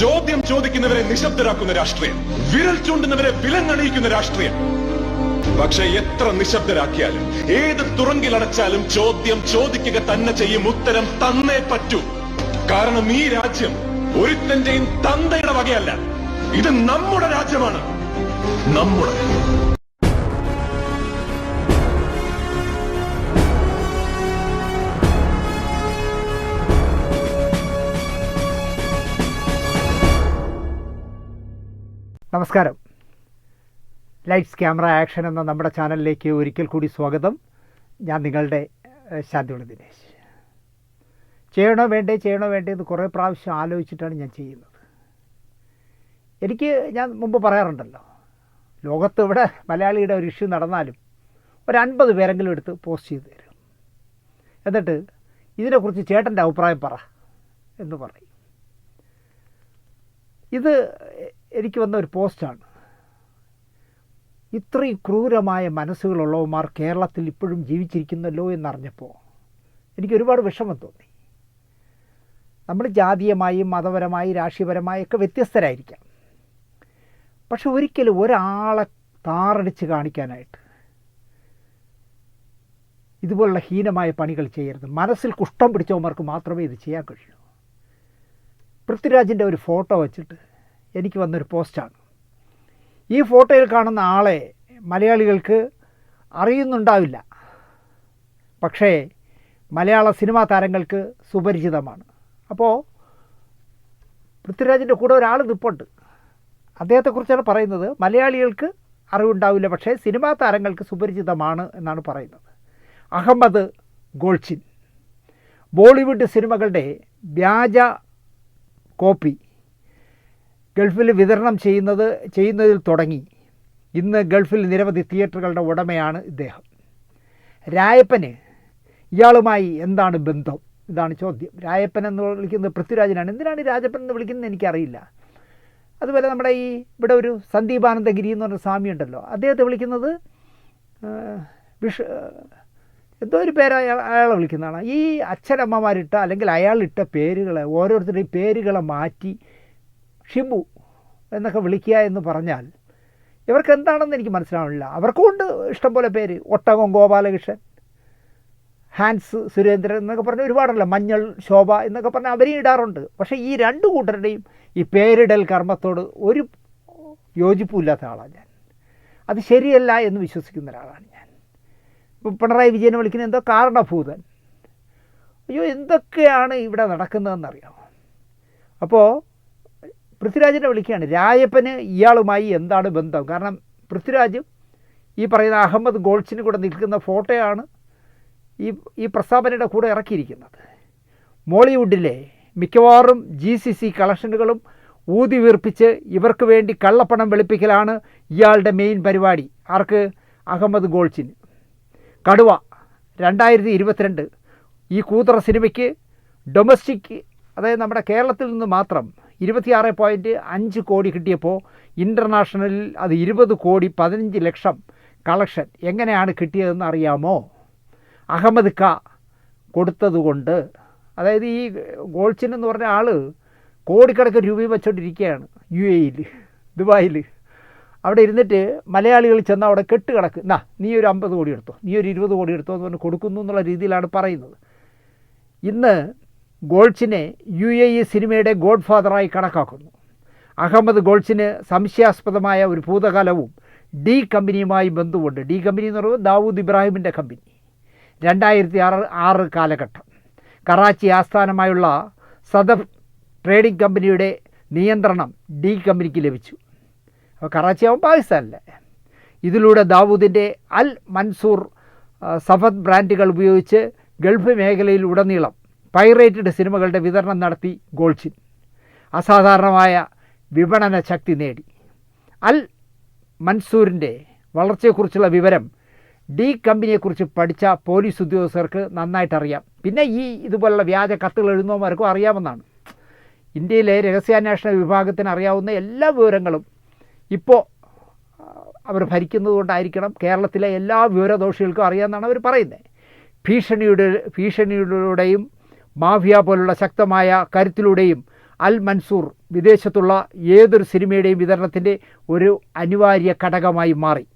ചോദ്യം ചോദിക്കുന്നവരെ നിശബ്ദരാക്കുന്ന രാഷ്ട്രീയം വിരൽ ചൂണ്ടുന്നവരെ വിലങ്ങണിയിക്കുന്ന രാഷ്ട്രീയം. പക്ഷെ എത്ര നിശബ്ദരാക്കിയാലും ഏത് തുറങ്കിലടച്ചാലും ചോദ്യം ചോദിക്കുക തന്നെ ചെയ്യും ഉത്തരം തന്നേ പറ്റൂ. കാരണം ഈ രാജ്യം ഒരുത്തന്റെയും തന്തയുടെ വകയല്ല. ഇത് നമ്മുടെ രാജ്യമാണ്. നമ്മുടെ നമസ്കാരം. ലൈറ്റ്സ് ക്യാമറ ആക്ഷൻ എന്ന നമ്മുടെ ചാനലിലേക്ക് ഒരിക്കൽ കൂടി സ്വാഗതം. ഞാൻ നിങ്ങളുടെ ശാന്തിയുള്ള ദിനേശ്. ചെയ്യണോ വേണ്ടേ ചെയ്യണോ വേണ്ടേ എന്ന് കുറേ പ്രാവശ്യം ആലോചിച്ചിട്ടാണ് ഞാൻ ചെയ്യുന്നത്. എനിക്ക് ഞാൻ മുമ്പ് പറയാറുണ്ടല്ലോ ലോകത്ത് ഇവിടെ മലയാളിയുടെ ഒരു ഇഷ്യൂ നടന്നാലും ഒരു അൻപത് പേരെങ്കിലും എടുത്ത് പോസ്റ്റ് ചെയ്ത് തരും. എന്നിട്ട് ഇതിനെക്കുറിച്ച് ചേട്ടന്റെ അഭിപ്രായം പറ എന്ന് പറയും. ഇത് എനിക്ക് വന്ന ഒരു പോസ്റ്റാണ്. ഇത്രയും ക്രൂരമായ മനസ്സുകളുള്ളവന്മാർ കേരളത്തിൽ ഇപ്പോഴും ജീവിച്ചിരിക്കുന്നല്ലോ എന്നറിഞ്ഞപ്പോൾ എനിക്ക് ഒരുപാട് വിഷമം തോന്നി. നമ്മൾ ജാതീയമായും മതപരമായി രാഷ്ട്രീയപരമായൊക്കെ വ്യത്യസ്തരായിരിക്കാം. പക്ഷെ ഒരിക്കലും ഒരാളെ താറടിച്ച് കാണിക്കാനായിട്ട് ഇതുപോലുള്ള ഹീനമായ പണികൾ ചെയ്യരുത്. മനസ്സിൽ കുഷ്ഠം പിടിച്ചവന്മാർക്ക് മാത്രമേ ഇത് ചെയ്യാൻ കഴിയൂ. പൃഥ്വിരാജിന്റെ ഒരു ഫോട്ടോ വച്ചിട്ട് എനിക്ക് വന്നൊരു പോസ്റ്റാണ്. ഈ ഫോട്ടോയിൽ കാണുന്ന ആളെ മലയാളികൾക്ക് അറിയുന്നുണ്ടാവില്ല. പക്ഷേ മലയാള സിനിമാ താരങ്ങൾക്ക് സുപരിചിതമാണ്. അപ്പോൾ പൃഥ്വിരാജിന്റെ കൂടെ ഒരാൾ നിപ്പുണ്ട്. അദ്ദേഹത്തെക്കുറിച്ചാണ് പറയുന്നത്. മലയാളികൾക്ക് അറിവുണ്ടാവില്ല പക്ഷേ സിനിമാ താരങ്ങൾക്ക് സുപരിചിതമാണ് എന്നാണ് പറയുന്നത്. അഹമ്മദ് ഗോൾച്ചിൻ. ബോളിവുഡ് സിനിമകളുടെ വ്യാജ കോപ്പി ഗൾഫിൽ വിതരണം ചെയ്യുന്നത് ചെയ്യുന്നതിൽ തുടങ്ങി. ഇന്ന് ഗൾഫിൽ നിരവധി തിയേറ്ററുകളുടെ ഉടമയാണ് ഇദ്ദേഹം. രായപ്പന് ഇയാളുമായി എന്താണ് ബന്ധം? ഇതാണ് ചോദ്യം. രായപ്പൻ എന്ന് വിളിക്കുന്നത് പൃഥ്വിരാജനാണ്. എന്തിനാണ് രാജപ്പൻ എന്ന് വിളിക്കുന്നത് എനിക്കറിയില്ല. അതുപോലെ നമ്മുടെ ഈ ഇവിടെ ഒരു സന്ദീപാനന്ദഗിരി എന്ന് പറഞ്ഞ സ്വാമി ഉണ്ടല്ലോ. അദ്ദേഹത്തെ വിളിക്കുന്നത് വിഷ എന്തോ ഒരു പേര് അയാളെ വിളിക്കുന്നതാണ്. ഈ അച്ഛനമ്മമാരിട്ട അല്ലെങ്കിൽ അയാളിട്ട പേരുകളെ ഓരോരുത്തരുടെയും പേരുകളെ മാറ്റി ഷിബു എന്നൊക്കെ വിളിക്കുക എന്ന് പറഞ്ഞാൽ ഇവർക്ക് എന്താണെന്ന് എനിക്ക് മനസ്സിലാവില്ല അവർക്കുമുണ്ട് ഇഷ്ടംപോലെ പേര്. ഒട്ടകം ഗോപാലകൃഷ്ണൻ ഹാൻസ് സുരേന്ദ്രൻ എന്നൊക്കെ പറഞ്ഞ് ഒരുപാടല്ല മഞ്ഞൾ ശോഭ എന്നൊക്കെ പറഞ്ഞാൽ അവരെയും ഇടാറുണ്ട്. പക്ഷേ ഈ രണ്ട് കൂട്ടരുടെയും ഈ പേരിടൽ കർമ്മത്തോട് ഒരു യോജിപ്പുമില്ലാത്ത ആളാണ് ഞാൻ. അത് ശരിയല്ല എന്ന് വിശ്വസിക്കുന്ന ഒരാളാണ് ഞാൻ. ഇപ്പം പിണറായി വിജയനെ വിളിക്കുന്ന എന്തോ കാരണഭൂതൻ. അയ്യോ എന്തൊക്കെയാണ് ഇവിടെ നടക്കുന്നതെന്നറിയാമോ? അപ്പോൾ പൃഥ്വിരാജിനെ വിളിക്കുകയാണ്. രായപ്പന് ഇയാളുമായി എന്താണ് ബന്ധം? കാരണം പൃഥ്വിരാജ് ഈ പറയുന്ന അഹമ്മദ് ഗോൾസിന് കൂടെ നിൽക്കുന്ന ഫോട്ടോയാണ് ഈ ഈ പ്രസ്താവനയുടെ കൂടെ ഇറക്കിയിരിക്കുന്നത്. മോളിവുഡിലെ മിക്കവാറും ജി സി സി കളക്ഷനുകളും ഊതി വീർപ്പിച്ച് ഇവർക്ക് വേണ്ടി കള്ളപ്പണം വെളുപ്പിക്കലാണ് ഇയാളുടെ മെയിൻ പരിപാടി. ആർക്ക്? അഹമ്മദ് ഗോൾസിന് കടുവ രണ്ടായിരത്തി ഇരുപത്തിരണ്ട് ഈ കൂതറ സിനിമയ്ക്ക് ഡൊമസ്റ്റിക് അതായത് നമ്മുടെ കേരളത്തിൽ നിന്ന് മാത്രം ഇരുപത്തിയാറ് പോയിന്റ് അഞ്ച് കോടി കിട്ടിയപ്പോൾ ഇന്റർനാഷണലിൽ അത് ഇരുപത് കോടി പതിനഞ്ച് ലക്ഷം കളക്ഷൻ എങ്ങനെയാണ് കിട്ടിയതെന്ന് അറിയാമോ? അഹമ്മദ് ക കൊടുത്തതുകൊണ്ട് അതായത് ഈ ഗോൾച്ചിൻ എന്ന് പറഞ്ഞ ആൾ കോടിക്കണക്കിന് രൂപയും വെച്ചോണ്ടിരിക്കുകയാണ് യു എയിൽ ദുബായിൽ. അവിടെ ഇരുന്നിട്ട് മലയാളികൾ ചെന്ന് അവിടെ കെട്ട് കിടക്ക്. എന്നാ നീ ഒരു അമ്പത് കോടി എടുത്തോ. നീ ഒരു ഇരുപത് കോടി എടുത്തോ എന്ന് പറഞ്ഞ് കൊടുക്കുന്നു എന്നുള്ള രീതിയിലാണ് പറയുന്നത്. ഇന്ന് ഗോൾച്ചിനെ യു എ ഇ സിനിമയുടെ ഗോഡ് ഫാദറായി കണക്കാക്കുന്നു. അഹമ്മദ് ഗോൾച്ചിന് സംശയാസ്പദമായ ഒരു ഭൂതകാലവും ഡി കമ്പനിയുമായി ബന്ധമുണ്ട് ഡി കമ്പനി എന്ന് പറയുന്നത് ദാവൂദ് ഇബ്രാഹിമിന്റെ കമ്പനി. രണ്ടായിരത്തി ആറ് ആറ് കാലഘട്ടം. കറാച്ചി ആസ്ഥാനമായുള്ള സദഫ് ട്രേഡിംഗ് കമ്പനിയുടെ നിയന്ത്രണം ഡി കമ്പനിക്ക് ലഭിച്ചു. അപ്പോൾ കറാച്ചി ആവും പാകിസ്ഥാനല്ലേ? ഇതിലൂടെ ദാവൂദിന്റെ അൽ മൻസൂർ സഫദ് ബ്രാൻഡുകൾ ഉപയോഗിച്ച് ഗൾഫ് മേഖലയിൽ ഉടനീളം പൈറേറ്റഡ് സിനിമകളുടെ വിതരണം നടത്തി ഗോൾച്ചിൻ അസാധാരണമായ വിപണന ശക്തി നേടി. അൽ മൻസൂറിന്റെ വളർച്ചയെക്കുറിച്ചുള്ള വിവരം ഡി കമ്പനിയെക്കുറിച്ച് പഠിച്ച പോലീസ് ഉദ്യോഗസ്ഥർക്ക് നന്നായിട്ട് അറിയാം പിന്നെ ഈ ഇതുപോലുള്ള വ്യാജ കത്തുകൾ എഴുതുന്നവർക്കും അറിയാമെന്നാണ്. ഇന്ത്യയിലെ രഹസ്യാന്വേഷണ വിഭാഗത്തിന് അറിയാവുന്ന എല്ലാ വിവരങ്ങളും ഇപ്പോൾ അവർ ഭരിക്കുന്നതുകൊണ്ടായിരിക്കണം കേരളത്തിലെ എല്ലാ വിവരദോഷികൾക്കും അറിയാമെന്നാണ് അവർ പറയുന്നത്. ഭീഷണിയുടെ ഭീഷണിയിലൂടെയും മാഫിയ പോലുള്ള ശക്തമായ കരുത്തിലൂടെയും അൽ മൻസൂർ വിദേശത്തുള്ള ഏതൊരു സിനിമയുടെയും വിതരണത്തിന്റെ ഒരു അനിവാര്യ ഘടകമായി മാറി.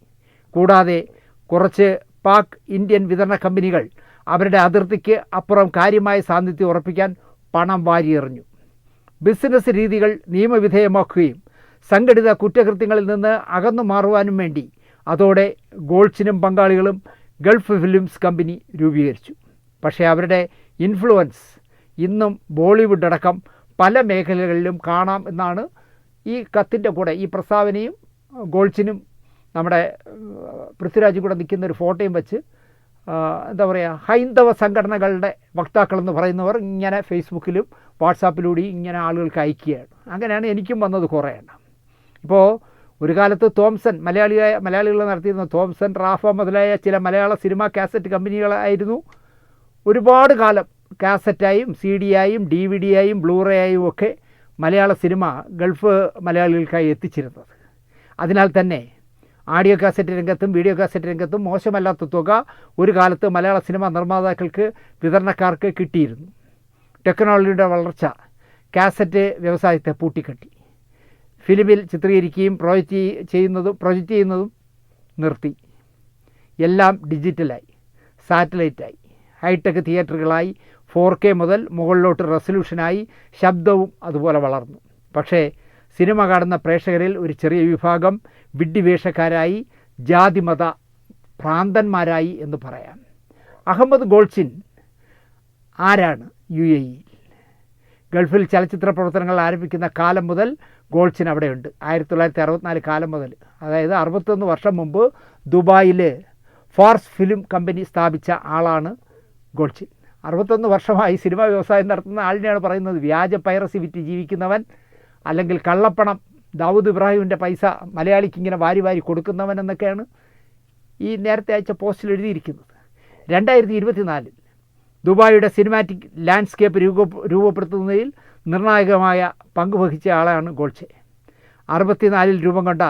കൂടാതെ കുറച്ച് പാക് ഇന്ത്യൻ വിതരണ കമ്പനികൾ അവരുടെ അതിർത്തിക്ക് അപ്പുറം കാര്യമായ സാന്നിധ്യം ഉറപ്പിക്കാൻ പണം വാരിയെറിഞ്ഞു. ബിസിനസ് രീതികൾ നിയമവിധേയമാക്കുകയും സംഘടിത കുറ്റകൃത്യങ്ങളിൽ നിന്ന് അകന്നു മാറുവാനും വേണ്ടി അതോടെ ഗോൾഡ്സിനും പങ്കാളികളും ഗൾഫ് ഫിലിംസ് കമ്പനി രൂപീകരിച്ചു. പക്ഷേ അവരുടെ ഇൻഫ്ലുവൻസ് ഇന്നും ബോളിവുഡ് അടക്കം പല മേഖലകളിലും കാണാം എന്നാണ് ഈ കത്തിന്റെ കൂടെ ഈ പ്രസ്താവനയും ഗോൾസിനും നമ്മുടെ പൃഥ്വിരാജ് കൂടെ നിൽക്കുന്ന ഒരു ഫോട്ടോയും വെച്ച് എന്താ പറയുക ഹൈന്ദവ സംഘടനകളുടെ വക്താക്കളെന്ന് പറയുന്നവർ ഇങ്ങനെ ഫേസ്ബുക്കിലും വാട്സാപ്പിലൂടെയും ഇങ്ങനെ ആളുകൾക്ക് അയക്കുകയാണ്. അങ്ങനെയാണ് എനിക്കും വന്നത് കുറേ എണ്ണം. ഇപ്പോൾ ഒരു കാലത്ത് തോംസൺ മലയാളിയായ മലയാളികൾ നടത്തിയിരുന്ന തോംസൺ റാഫ മുതലായ ചില മലയാള സിനിമ കാസറ്റ് കമ്പനികളായിരുന്നു. ഒരുപാട് കാലം കാസറ്റായും സി ഡി ആയും ഡി വി ഡി ആയും ബ്ലൂറേ ആയും ഒക്കെ മലയാള സിനിമ ഗൾഫ് മലയാളികൾക്കായി എത്തിച്ചിരുന്നത്. അതിനാൽ തന്നെ ആഡിയോ കാസറ്റ് രംഗത്തും വീഡിയോ കാസറ്റ് രംഗത്തും മോശമല്ലാത്ത തുക ഒരു കാലത്ത് മലയാള സിനിമ നിർമ്മാതാക്കൾക്ക് വിതരണക്കാർക്ക് കിട്ടിയിരുന്നു. ടെക്നോളജിയുടെ വളർച്ച കാസറ്റ് വ്യവസായത്തെ പൂട്ടിക്കെട്ടി. ഫിലിമിൽ ചിത്രീകരിക്കുകയും പ്രൊജക്റ്റ് ചെയ്യുന്നതും പ്രൊജക്റ്റ് ചെയ്യുന്നതും നിർത്തി. എല്ലാം ഡിജിറ്റലായി സാറ്റലൈറ്റായി. ഹൈടെക് തിയേറ്ററുകളായി ഫോർ കെ മുതൽ മുകളിലോട്ട് റെസൊല്യൂഷനായി ശബ്ദവും അതുപോലെ വളർന്നു. പക്ഷേ സിനിമ കാണുന്ന പ്രേക്ഷകരിൽ ഒരു ചെറിയ വിഭാഗം വിഡ്ഢിവേഷക്കാരായി ജാതിമത ഭ്രാന്തന്മാരായി എന്ന് പറയാം. അഹമ്മദ് ഗോൾസിൻ ആരാണ് യു എ ഇ ഗൾഫിൽ ചലച്ചിത്ര പ്രവർത്തനങ്ങൾ ആരംഭിക്കുന്ന കാലം മുതൽ ഗോൾസിൻ അവിടെയുണ്ട്. ആയിരത്തി തൊള്ളായിരത്തി അറുപത്തിനാല് കാലം മുതൽ അതായത് അറുപത്തൊന്ന് വർഷം മുമ്പ് ദുബായിൽ ഫോർസ് ഫിലിം കമ്പനി സ്ഥാപിച്ച ആളാണ് ഗോൾച്ചിൻ അറുപത്തൊന്ന് വർഷമായി സിനിമ വ്യവസായം നടത്തുന്ന ആളിനെയാണ് പറയുന്നത്. വ്യാജ പൈറസി വിറ്റ് ജീവിക്കുന്നവൻ അല്ലെങ്കിൽ കള്ളപ്പണം ദാവൂദ് ഇബ്രാഹിമിന്റെ പൈസ മലയാളിക്ക് ഇങ്ങനെ വാരി വാരി കൊടുക്കുന്നവൻ എന്നൊക്കെയാണ് ഈ നേരത്തെ അയച്ച പോസ്റ്റിൽ എഴുതിയിരിക്കുന്നത്. രണ്ടായിരത്തി ഇരുപത്തിനാലിൽ ദുബായിയുടെ സിനിമാറ്റിക് ലാൻഡ്സ്കേപ്പ് രൂപ രൂപപ്പെടുത്തുന്നതിൽ നിർണായകമായ പങ്ക് വഹിച്ച ആളാണ് ഗോൾച്ചെ അറുപത്തിനാലിൽ രൂപം കൊണ്ട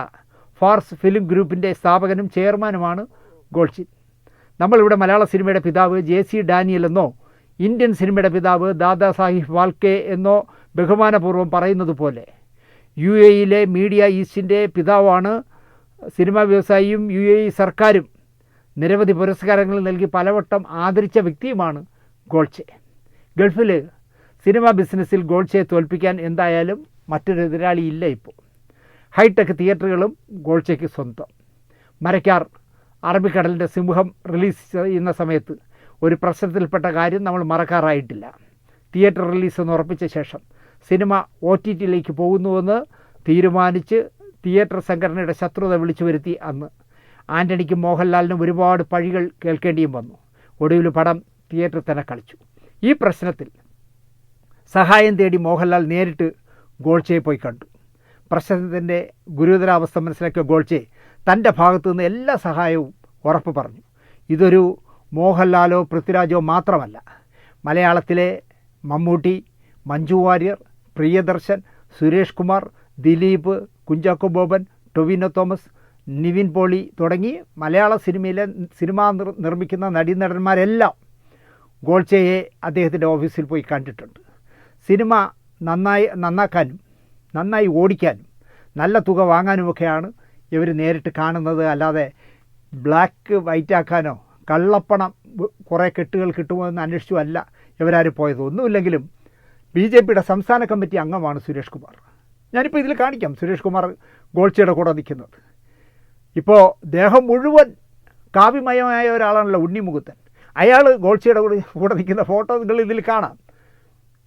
ഫോർസ് ഫിലിം ഗ്രൂപ്പിന്റെ സ്ഥാപകനും ചെയർമാനുമാണ് ഗോൾച്ചിൻ നമ്മളിവിടെ മലയാള സിനിമയുടെ പിതാവ് ജെ സി ഡാനിയൽ എന്നോ ഇന്ത്യൻ സിനിമയുടെ പിതാവ് ദാദാ സാഹിബ് വാൽക്കെ എന്നോ ബഹുമാനപൂർവം പറയുന്നത് പോലെ യു എയിലെ മീഡിയ ഈസ്റ്റിന്റെ പിതാവാണ് സിനിമാ വ്യവസായിയും യു എ സർക്കാരും. നിരവധി പുരസ്കാരങ്ങൾ നൽകി പലവട്ടം ആദരിച്ച വ്യക്തിയുമാണ് ഗോൾച്ചെ. ഗൾഫിൽ സിനിമാ ബിസിനസ്സിൽ ഗോൾച്ചയെ തോൽപ്പിക്കാൻ എന്തായാലും മറ്റൊരു എതിരാളിയില്ല ഇപ്പോൾ. ഹൈടെക് തിയേറ്ററുകളും ഗോൾച്ചയ്ക്ക് സ്വന്തം. മരക്കാർ അറബിക്കടലിന്റെ സിംഹം റിലീസ് ചെയ്യുന്ന സമയത്ത് ഒരു പ്രശ്നത്തിൽപ്പെട്ട കാര്യം നമ്മൾ മറക്കാറായിട്ടില്ല. തിയേറ്റർ റിലീസ് എന്ന് ഉറപ്പിച്ച ശേഷം സിനിമ ഒ ടി ടിയിലേക്ക് പോകുന്നുവെന്ന് തീരുമാനിച്ച് തിയേറ്റർ സംഘടനയുടെ ശത്രുത വിളിച്ചു വരുത്തി അന്ന്. ആന്റണിക്കും മോഹൻലാലിനും ഒരുപാട് പഴികൾ കേൾക്കേണ്ടിയും വന്നു. ഒടുവിൽ പടം തിയേറ്ററിൽ തന്നെ കളിച്ചു. ഈ പ്രശ്നത്തിൽ സഹായം തേടി മോഹൻലാൽ നേരിട്ട് ഗോൾച്ചയെ പോയി കണ്ടു. പ്രശ്നത്തിന്റെ ഗുരുതരാവസ്ഥ മനസ്സിലാക്കിയ ഗോൾച്ചെ തന്റെ ഭാഗത്തു നിന്ന് എല്ലാ സഹായവും ഉറപ്പ് പറഞ്ഞു. ഇതൊരു മോഹൻലാലോ പൃഥ്വിരാജോ മാത്രമല്ല. മലയാളത്തിലെ മമ്മൂട്ടി മഞ്ജു വാര്യർ പ്രിയദർശൻ സുരേഷ് കുമാർ ദിലീപ് കുഞ്ചാക്കോ ബോബൻ ടൊവിനോ തോമസ് നിവിൻ പോളി തുടങ്ങി മലയാള സിനിമയിലെ സിനിമ നിർമ്മിക്കുന്ന നടീനടന്മാരെല്ലാം ഗോൾച്ചയെ അദ്ദേഹത്തിന്റെ ഓഫീസിൽ പോയി കണ്ടിട്ടുണ്ട്. സിനിമ നന്നായി നന്നാക്കാനും നന്നായി ഓടിക്കാനും നല്ല തുക വാങ്ങാനുമൊക്കെയാണ് ഇവർ നേരിട്ട് കാണുന്നത്. അല്ലാതെ ബ്ലാക്ക് വൈറ്റ് ആക്കാനോ കള്ളപ്പണം കുറേ കെട്ടുകൾ കിട്ടുമോ എന്ന് അന്വേഷിച്ചു അല്ല ഇവരാരും പോയത്. ഒന്നുമില്ലെങ്കിലും ബി ജെ പിയുടെ സംസ്ഥാന കമ്മിറ്റി അംഗമാണ് സുരേഷ് കുമാർ. ഞാനിപ്പോൾ ഇതിൽ കാണിക്കാം സുരേഷ് കുമാർ ഗോൾച്ചയുടെ കൂടെ നിൽക്കുന്നത്. ഇപ്പോൾ ദേഹം മുഴുവൻ കാവ്യമയമായ ഒരാളാണല്ലോ ഉണ്ണിമുകുത്തൻ അയാൾ ഗോൾച്ചയുടെ കൂടെ കൂടെ നിൽക്കുന്ന ഫോട്ടോ നിങ്ങൾ ഇതിൽ കാണാം.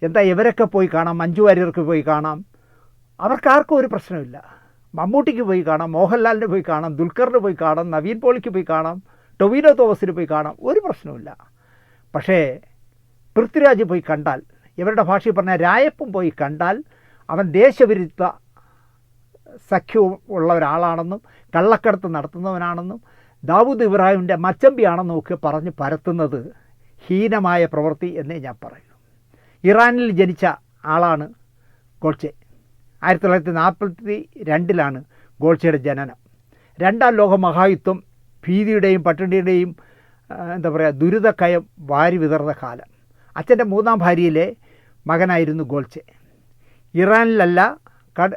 എന്താ ഇവരൊക്കെ പോയി കാണാം? മഞ്ജു വാര്യർക്ക് പോയി കാണാം? അവർക്കാർക്കും ഒരു പ്രശ്നമില്ല. മമ്മൂട്ടിക്ക് പോയി കാണാം മോഹൻലാലിന് പോയി കാണാം ദുൽഖറിന് പോയി കാണാം നവീൻ പോളിക്ക് പോയി കാണാം ടൊവിനോ തോമസിന് പോയി കാണാം. ഒരു പ്രശ്നവുമില്ല. പക്ഷേ പൃഥ്വിരാജ് പോയി കണ്ടാൽ ഇവരുടെ ഭാഷയിൽ പറഞ്ഞാൽ രായപ്പം പോയി കണ്ടാൽ അവൻ ദേശവിരുദ്ധ സഖ്യവും ഉള്ള ഒരാളാണെന്നും കള്ളക്കടത്ത് നടത്തുന്നവനാണെന്നും ദാവൂദ് ഇബ്രാഹിമിന്റെ മച്ചമ്പിയാണെന്നും ഒക്കെ പറഞ്ഞ് പരത്തുന്നത് ഹീനമായ പ്രവൃത്തി എന്നേ ഞാൻ പറയൂ ഇറാനിൽ ജനിച്ച ആളാണ് ഗോൾച്ചെ ആയിരത്തി തൊള്ളായിരത്തി നാൽപ്പത്തി രണ്ടിലാണ് ഗോൾച്ചയുടെ ജനനം. രണ്ടാം ലോക മഹായുദ്ധം ഭീതിയുടെയും പട്ടിണിയുടെയും എന്താ പറയുക ദുരിതക്കയം വാരി വിതർന്ന കാലം. അച്ഛന്റെ മൂന്നാം ഭാര്യയിലെ മകനായിരുന്നു ഗോൾച്ചെ. ഇറാനിലല്ല കട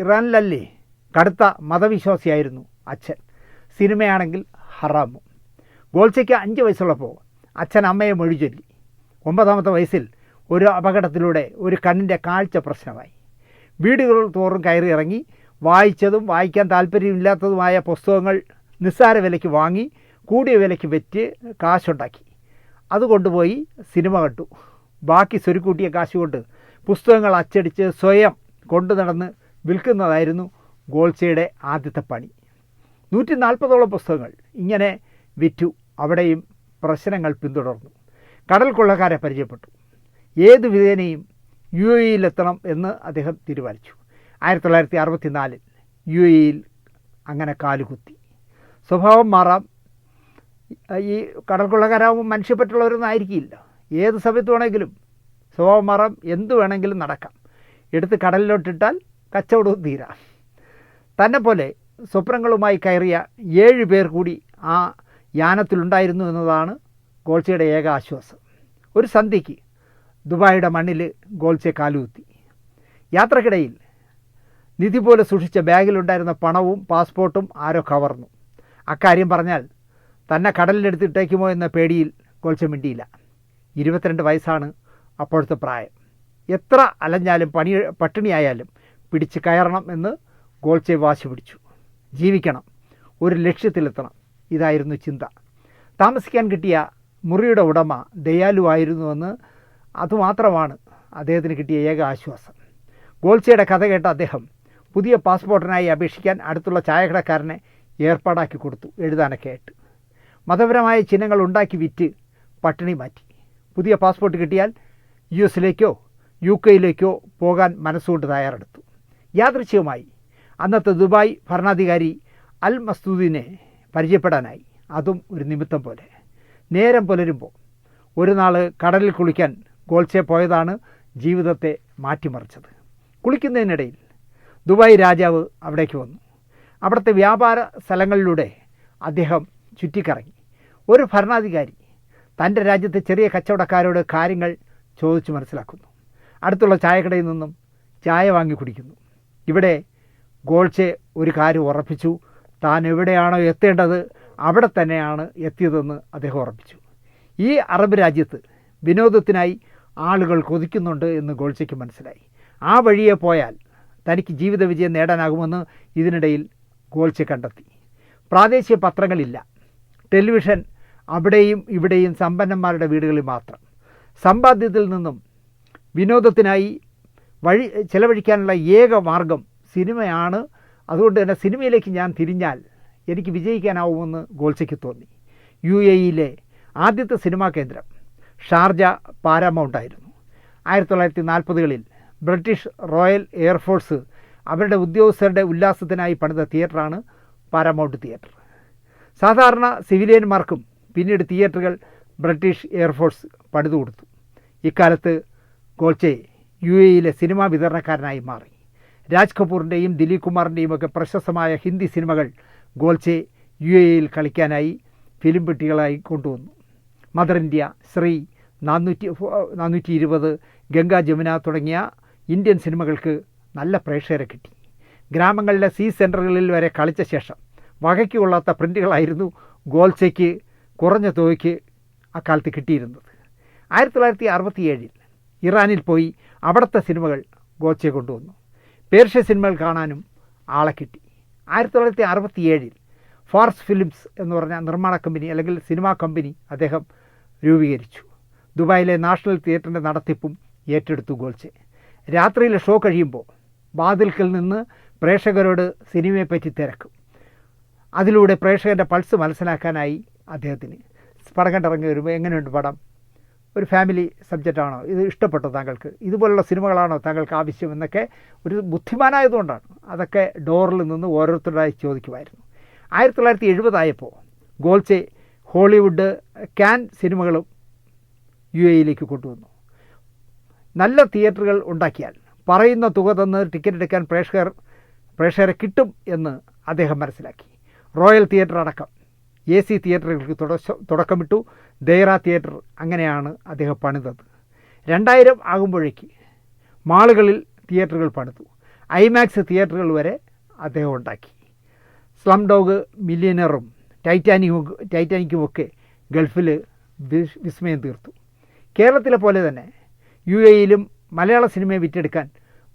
ഇറാനിലല്ലേ കടുത്ത മതവിശ്വാസിയായിരുന്നു അച്ഛൻ. സിനിമയാണെങ്കിൽ ഹറാമും. ഗോൾച്ചയ്ക്ക് അഞ്ച് വയസ്സുള്ളപ്പോൾ അച്ഛൻ അമ്മയെ മൊഴി ചൊല്ലി. ഒമ്പതാമത്തെ വയസ്സിൽ ഒരു അപകടത്തിലൂടെ ഒരു കണ്ണിന്റെ കാഴ്ച പ്രശ്നമായി. വീടുകൾ തോറും കയറി ഇറങ്ങി വായിച്ചതും വായിക്കാൻ താല്പര്യമില്ലാത്തതുമായ പുസ്തകങ്ങൾ നിസ്സാര വിലയ്ക്ക് വാങ്ങി കൂടിയ വിലയ്ക്ക് വെറ്റ് കാശുണ്ടാക്കി. അത് കൊണ്ടുപോയി സിനിമ കണ്ടു. ബാക്കി സ്വരുക്കൂട്ടിയ കാശ് കൊണ്ട് പുസ്തകങ്ങൾ അച്ചടിച്ച് സ്വയം കൊണ്ടു നടന്ന് വിൽക്കുന്നതായിരുന്നു ഗോൾസയുടെ ആദ്യത്തെ പണി. നൂറ്റി നാൽപ്പതോളം പുസ്തകങ്ങൾ ഇങ്ങനെ വിറ്റു. അവിടെയും പ്രശ്നങ്ങൾ പിന്തുടർന്നു. കടൽ കൊള്ളക്കാരെ പരിചയപ്പെട്ടു. ഏത് വിധേനയും യു എയിലെത്തണം എന്ന് അദ്ദേഹം തീരുമാനിച്ചു. ആയിരത്തി തൊള്ളായിരത്തി അറുപത്തി നാലിൽ യു എയിൽ അങ്ങനെ കാലുകുത്തി. സ്വഭാവം മാറാം. ഈ കടൽക്കുള്ള കൊള്ളക്കാരാകുമ്പോൾ മനുഷ്യപ്പറ്റുള്ളവരൊന്നും ആയിരിക്കില്ല ഏത് സമയത്ത് വേണമെങ്കിലും സ്വഭാവം മാറാം. എന്ത് വേണമെങ്കിലും നടക്കാം. എടുത്ത് കടലിലോട്ടിട്ടാൽ കച്ചവടവും തീരാം. തന്നെ പോലെ സ്വപ്നങ്ങളുമായി കയറിയ ഏഴ് പേർ കൂടി ആ യാനത്തിലുണ്ടായിരുന്നു എന്നതാണ് ഗോൾസിയുടെ ഏക ആശ്വാസം. ഒരു സന്ധ്യയ്ക്ക് ദുബായിയുടെ മണ്ണിൽ ഗോൾച്ചെ കാലുകുത്തി. യാത്രക്കിടയിൽ നിധി പോലെ സൂക്ഷിച്ച ബാഗിലുണ്ടായിരുന്ന പണവും പാസ്പോർട്ടും ആരോ കവർന്നു. അക്കാര്യം പറഞ്ഞാൽ തന്നെ കടലിലെടുത്തിട്ടേക്കുമോ എന്ന പേടിയിൽ ഗോൾച്ച മിണ്ടിയില്ല. ഇരുപത്തിരണ്ട് വയസ്സാണ് അപ്പോഴത്തെ പ്രായം. എത്ര അലഞ്ഞാലും പണി പട്ടിണിയായാലും പിടിച്ച് കയറണം എന്ന് ഗോൾച്ചെ വാശി പിടിച്ചു. ജീവിക്കണം. ഒരു ലക്ഷ്യത്തിലെത്തണം. ഇതായിരുന്നു ചിന്ത. താമസിക്കാൻ കിട്ടിയ മുറിയുടെ ഉടമ ദയാലുവായിരുന്നുവെന്ന് അതുമാത്രമാണ് അദ്ദേഹത്തിന് കിട്ടിയ ഏക ആശ്വാസം. ഗോൾസയുടെ കഥ കേട്ട അദ്ദേഹം പുതിയ പാസ്പോർട്ടിനായി അപേക്ഷിക്കാൻ അടുത്തുള്ള ചായക്കടക്കാരനെ ഏർപ്പാടാക്കി കൊടുത്തു എഴുതാനൊക്കെ ആയിട്ട്. മതപരമായ ചിഹ്നങ്ങൾ ഉണ്ടാക്കി വിറ്റ് പട്ടിണി മാറ്റി. പുതിയ പാസ്പോർട്ട് കിട്ടിയാൽ യു എസിലേക്കോ യു കെയിലേക്കോ പോകാൻ മനസ്സുകൊണ്ട് തയ്യാറെടുത്തു. യാദൃശ്ചികമായി അന്നത്തെ ദുബായ് ഭരണാധികാരി അൽ മസ്തൂദിനെ പരിചയപ്പെടാനായി. അതും ഒരു നിമിത്തം പോലെ. നേരം പുലരുമ്പോൾ ഒരു നാൾ കടലിൽ കുളിക്കാൻ ഗോൾച്ചെ പോയതാണ് ജീവിതത്തെ മാറ്റിമറിച്ചത്. കുളിക്കുന്നതിനിടയിൽ ദുബായ് രാജാവ് അവിടേക്ക് വന്നു. അവിടുത്തെ വ്യാപാര സ്ഥലങ്ങളിലൂടെ അദ്ദേഹം ചുറ്റിക്കറങ്ങി. ഒരു ഭരണാധികാരി തന്റെ രാജ്യത്തെ ചെറിയ കച്ചവടക്കാരോട് കാര്യങ്ങൾ ചോദിച്ചു മനസ്സിലാക്കുന്നു. അടുത്തുള്ള ചായക്കടയിൽ നിന്നും ചായ വാങ്ങി കുടിക്കുന്നു. ഇവിടെ ഗോൾസെ ഒരു കാര്യം ഉറപ്പിച്ചു. താൻ എവിടെയാണോ എത്തേണ്ടത് അവിടെ തന്നെയാണ് എത്തിയതെന്ന് അദ്ദേഹം ഉറപ്പിച്ചു. ഈ അറബ് രാജ്യത്ത് വിനോദത്തിനായി ആളുകൾ കൊതിക്കുന്നുണ്ട് എന്ന് ഗോൾസയ്ക്ക് മനസ്സിലായി. ആ വഴിയെ പോയാൽ തനിക്ക് ജീവിത വിജയം നേടാനാകുമെന്ന് ഇതിനിടയിൽ ഗോൾസെ കണ്ടെത്തി. പ്രാദേശിക പത്രങ്ങളില്ല. ടെലിവിഷൻ അവിടെയും ഇവിടെയും സമ്പന്നന്മാരുടെ വീടുകളിൽ മാത്രം. സമ്പാദ്യത്തിൽ നിന്നും വിനോദത്തിനായി വഴി ചെലവഴിക്കാനുള്ള ഏക മാർഗം സിനിമയാണ്. അതുകൊണ്ട് തന്നെ സിനിമയിലേക്ക് ഞാൻ തിരിഞ്ഞാൽ എനിക്ക് വിജയിക്കാനാവുമെന്ന് ഗോൾസയ്ക്ക് തോന്നി. യു എയിലെ ആദ്യത്തെ സിനിമാ കേന്ദ്രം. ഷാർജ പാരാമൗണ്ട് ആയിരുന്നു ആയിരത്തി തൊള്ളായിരത്തി നാൽപ്പതുകളിൽ ബ്രിട്ടീഷ് റോയൽ എയർഫോഴ്സ് അവരുടെ ഉദ്യോഗസ്ഥരുടെ ഉല്ലാസത്തിനായി പണിത തിയേറ്ററാണ് പാരാമൗണ്ട് തിയേറ്റർ. സാധാരണ സിവിലിയന്മാർക്കും പിന്നീട് തിയേറ്ററുകൾ ബ്രിട്ടീഷ് എയർഫോഴ്സ് പണിതു കൊടുത്തു. ഇക്കാലത്ത് ഗോൾച്ചെ യു എയിലെ സിനിമാ വിതരണക്കാരനായി മാറി. രാജ് കപൂറിന്റെയും ദിലീപ് കുമാറിന്റെയും ഒക്കെ പ്രശസ്തമായ ഹിന്ദി സിനിമകൾ ഗോൾച്ചെ യു എയിൽ കളിക്കാനായി ഫിലിം പെട്ടികളായി കൊണ്ടുവന്നു. മദർ ഇന്ത്യ ശ്രീ നാനൂറ്റി നാനൂറ്റി ഇരുപത് ഗംഗ ജമുന തുടങ്ങിയ ഇന്ത്യൻ സിനിമകൾക്ക് നല്ല പ്രേക്ഷകരെ കിട്ടി. ഗ്രാമങ്ങളിലെ സി സെന്ററുകളിൽ വരെ കളിച്ച ശേഷം വകയ്ക്ക് കൊള്ളാത്ത പ്രിന്റുകളായിരുന്നു ഗോൽസയ്ക്ക് കുറഞ്ഞ തുകയ്ക്ക് അക്കാലത്ത് കിട്ടിയിരുന്നത്. ആയിരത്തി തൊള്ളായിരത്തി അറുപത്തിയേഴിൽ ഇറാനിൽ പോയി അവിടുത്തെ സിനിമകൾ ഗോൽസെ കൊണ്ടുവന്നു. പേർഷ്യ സിനിമകൾ കാണാനും ആളെ കിട്ടി. ആയിരത്തി തൊള്ളായിരത്തി അറുപത്തിയേഴിൽ ഫാർസ് ഫിലിംസ് എന്ന് പറഞ്ഞ നിർമ്മാണ കമ്പനി അല്ലെങ്കിൽ സിനിമാ കമ്പനി അദ്ദേഹം രൂപീകരിച്ചു. ദുബായിലെ നാഷണൽ തിയേറ്ററിന്റെ നടത്തിപ്പും ഏറ്റെടുത്തു ഗോൾച്ചെ രാത്രിയിലെ ഷോ കഴിയുമ്പോൾ വാതിൽക്കൽ നിന്ന് പ്രേക്ഷകരോട് സിനിമയെപ്പറ്റി തിരക്കും. അതിലൂടെ പ്രേക്ഷകന്റെ പൾസ് മനസ്സിലാക്കാനായി അദ്ദേഹത്തിന്. പടം കണ്ടിറങ്ങി വരുമ്പോൾ എങ്ങനെയുണ്ട് പടം? ഒരു ഫാമിലി സബ്ജക്റ്റാണോ? ഇത് ഇഷ്ടപ്പെട്ടോ താങ്കൾക്ക്? ഇതുപോലുള്ള സിനിമകളാണോ താങ്കൾക്ക് ആവശ്യം എന്നൊക്കെ ഒരു ബുദ്ധിമാനായതുകൊണ്ടാണ്. അതൊക്കെ ഡോറിൽ നിന്ന് ഓരോരുത്തരായി ചോദിക്കുമായിരുന്നു. ആയിരത്തി തൊള്ളായിരത്തി എഴുപതായപ്പോൾ ഗോൾച്ചെ ഹോളിവുഡ് ക്യാൻ സിനിമകളും യു എയിലേക്ക് കൊണ്ടുവന്നു. നല്ല തിയേറ്ററുകൾ ഉണ്ടാക്കിയാൽ പറയുന്ന തുക തന്ന് ടിക്കറ്റ് എടുക്കാൻ പ്രേക്ഷകർ പ്രേക്ഷകരെ കിട്ടും എന്ന് അദ്ദേഹം മനസ്സിലാക്കി. റോയൽ തിയേറ്റർ അടക്കം എ സി തിയേറ്ററുകൾക്ക് തുടക്ക- തുടക്കമിട്ടു. ദൈറ തിയേറ്റർ അങ്ങനെയാണ് അദ്ദേഹം പണിതത്. രണ്ടായിരം ആകുമ്പോഴേക്ക് മാളുകളിൽ തിയേറ്ററുകൾ പണിതു. ഐമാക്സ് തിയേറ്ററുകൾ വരെ അദ്ദേഹം ഉണ്ടാക്കി. സ്ലം ഡോഗ് മില്യനറും ടൈറ്റാനിക്കും ടൈറ്റാനിക്കുമൊക്കെ ഗൾഫിൽ വിസ്- വിസ്മയം തീർത്തു. കേരളത്തിലെ പോലെ തന്നെ യു എയിലും മലയാള സിനിമയെ വിറ്റെടുക്കാൻ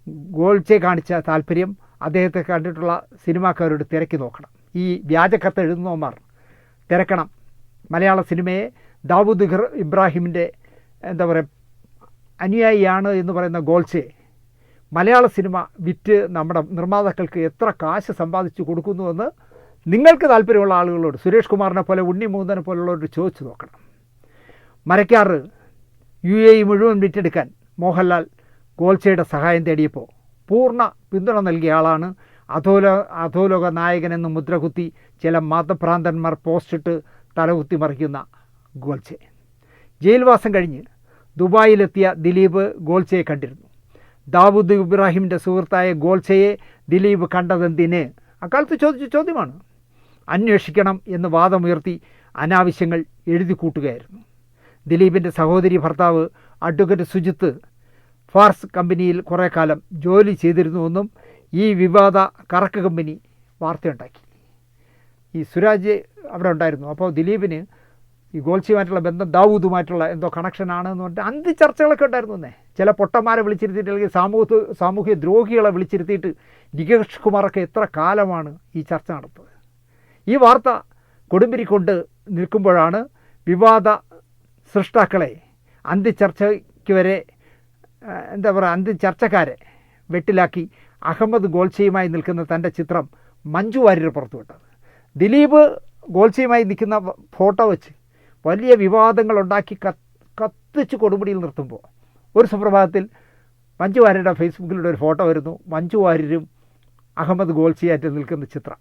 ഗോൾച്ചെ കാണിച്ച താല്പര്യം അദ്ദേഹത്തെ കണ്ടിട്ടുള്ള സിനിമാക്കാരോട് തിരക്കി നോക്കണം. ഈ വ്യാജക്കത്ത് എഴുതുന്നവന്മാർ തിരക്കണം. മലയാള സിനിമയെ ദാവൂദ് ഇബ്രാഹിമിന്റെ എന്താ പറയുക അനുയായിയാണ് എന്ന് പറയുന്ന ഗോൾച്ചെ മലയാള സിനിമ വിറ്റ് നമ്മുടെ നിർമ്മാതാക്കൾക്ക് എത്ര കാശ് സമ്പാദിച്ചു കൊടുക്കുന്നുവെന്ന് നിങ്ങൾക്ക് താല്പര്യമുള്ള ആളുകളോട് സുരേഷ് കുമാറിനെ പോലെ ഉണ്ണി മൂന്നനെ പോലുള്ളവരോട് ചോദിച്ചു നോക്കണം. മരക്കാറ് യു എ മുഴുവൻ വിറ്റെടുക്കാൻ മോഹൻലാൽ ഗോൾച്ചയുടെ സഹായം തേടിയപ്പോൾ പൂർണ പിന്തുണ നൽകിയ ആളാണ്. അധോലോ അധോലോക നായകനെന്ന് മുദ്രകുത്തി ചില മതഭ്രാന്തന്മാർ പോസ്റ്റിട്ട് തലകുത്തി മറിക്കുന്ന ഗോൾച്ചെ. ജയിൽവാസം കഴിഞ്ഞ് ദുബായിലെത്തിയ ദിലീപ് ഗോൾച്ചയെ കണ്ടിരുന്നു. ദാവൂദ് ഇബ്രാഹിമിന്റെ സുഹൃത്തായ ഗോൾസയെ ദിലീപ് കണ്ടതെന്തിന്? അക്കാലത്ത് ചോദിച്ച ചോദ്യമാണ്. അന്വേഷിക്കണം എന്ന് വാദമുയർത്തി അനാവശ്യങ്ങൾ എഴുതി കൂട്ടുകയായിരുന്നു. ദിലീപിന്റെ സഹോദരി ഭർത്താവ് അഡ്വക്കേറ്റ് സുജിത്ത് ഫാർസ് കമ്പനിയിൽ കുറേ കാലം ജോലി ചെയ്തിരുന്നുവെന്നും ഈ വിവാദ കറക്ക് കമ്പനി വാർത്തയുണ്ടാക്കി. ഈ സുരാജ് അവിടെ ഉണ്ടായിരുന്നു. അപ്പോൾ ദിലീപിന് ഈ ഗോൾസിയുമായിട്ടുള്ള ബന്ധം ദാവൂദുമായിട്ടുള്ള എന്തോ കണക്ഷനാണ് എന്ന് പറഞ്ഞിട്ട് അന്തി ചർച്ചകളൊക്കെ ഉണ്ടായിരുന്നു എന്നേ ചില പൊട്ടന്മാരെ വിളിച്ചിരുത്തിയിട്ട് അല്ലെങ്കിൽ സാമൂഹ്യ സാമൂഹ്യ ദ്രോഹികളെ വിളിച്ചിരുത്തിയിട്ട് നികേഷ് കുമാറൊക്കെ എത്ര കാലമാണ് ഈ ചർച്ച നടത്തുന്നത്? ഈ വാർത്ത കൊടുമ്പിരി കൊണ്ട് നിൽക്കുമ്പോഴാണ് വിവാദ സൃഷ്ടാക്കളെ അന്ത്യചർച്ചയ്ക്ക് വരെ എന്താ പറയുക അന്ത്യചർച്ചക്കാരെ വെട്ടിലാക്കി അഹമ്മദ് ഗോൾച്ചയുമായി നിൽക്കുന്ന തന്റെ ചിത്രം മഞ്ജു വാര്യർ പുറത്തുവിട്ടത് ദിലീപ് ഗോൾച്ചയുമായി നിൽക്കുന്ന ഫോട്ടോ വെച്ച് വലിയ വിവാദങ്ങൾ ഉണ്ടാക്കി കത്തിച്ച് കൊടുമുടിയിൽ നിർത്തുമ്പോൾ ഒരു സുപ്രഭാതത്തിൽ മഞ്ജു വാര്യരുടെ ഫേസ്ബുക്കിലൂടെ ഒരു ഫോട്ടോ വരുന്നു. മഞ്ജു വാര്യരും അഹമ്മദ് ഗോൾസിയായിട്ട് നിൽക്കുന്ന ചിത്രം.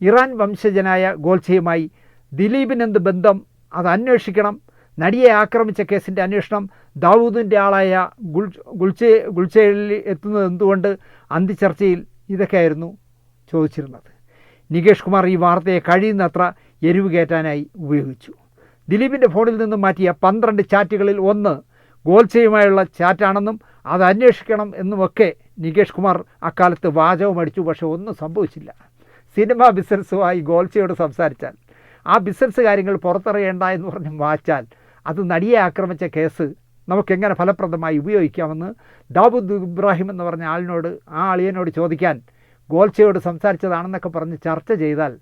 ഇറാൻ വംശജനായ ഗോൾസിയുമായി ദിലീപിനെന്ത് ബന്ധം? അത് അന്വേഷിക്കണം. നടിയെ ആക്രമിച്ച കേസിന്റെ അന്വേഷണം ദാവൂദിന്റെ ആളായ ഗുൾ ഗുൾച്ചെ എത്തുന്നത് എന്തുകൊണ്ട്? അന്തിച്ചർച്ചയിൽ ഇതൊക്കെയായിരുന്നു ചോദിച്ചിരുന്നത്. നികേഷ് കുമാർ ഈ വാർത്തയെ കഴിയുന്നത്ര എരിവ് കയറ്റാനായി ഉപയോഗിച്ചു. ദിലീപിന്റെ ഫോണിൽ നിന്നും മാറ്റിയ പന്ത്രണ്ട് ചാറ്റുകളിൽ ഒന്ന് ഗോൾച്ചയുമായുള്ള ചാറ്റാണെന്നും അത് അന്വേഷിക്കണം എന്നുമൊക്കെ നികേഷ് കുമാർ അക്കാലത്ത് വാചകം അടിച്ചു. പക്ഷേ ഒന്നും സംഭവിച്ചില്ല. സിനിമ ബിസിനസ്സുമായി ഗോൾച്ചയോട് സംസാരിച്ചാൽ ആ ബിസിനസ് കാര്യങ്ങൾ പുറത്തറിയേണ്ട എന്ന് പറഞ്ഞ് വാച്ചാൽ അത് നടിയെ ആക്രമിച്ച കേസ് നമുക്കെങ്ങനെ ഫലപ്രദമായി ഉപയോഗിക്കാമെന്ന് ദാവൂദ് ഇബ്രാഹിം എന്ന് പറഞ്ഞ ആളിനോട് ആ അളിയനോട് ചോദിക്കാൻ ഗോൾച്ചയോട് സംസാരിച്ചതാണെന്നൊക്കെ പറഞ്ഞ് ചർച്ച ചെയ്താൽ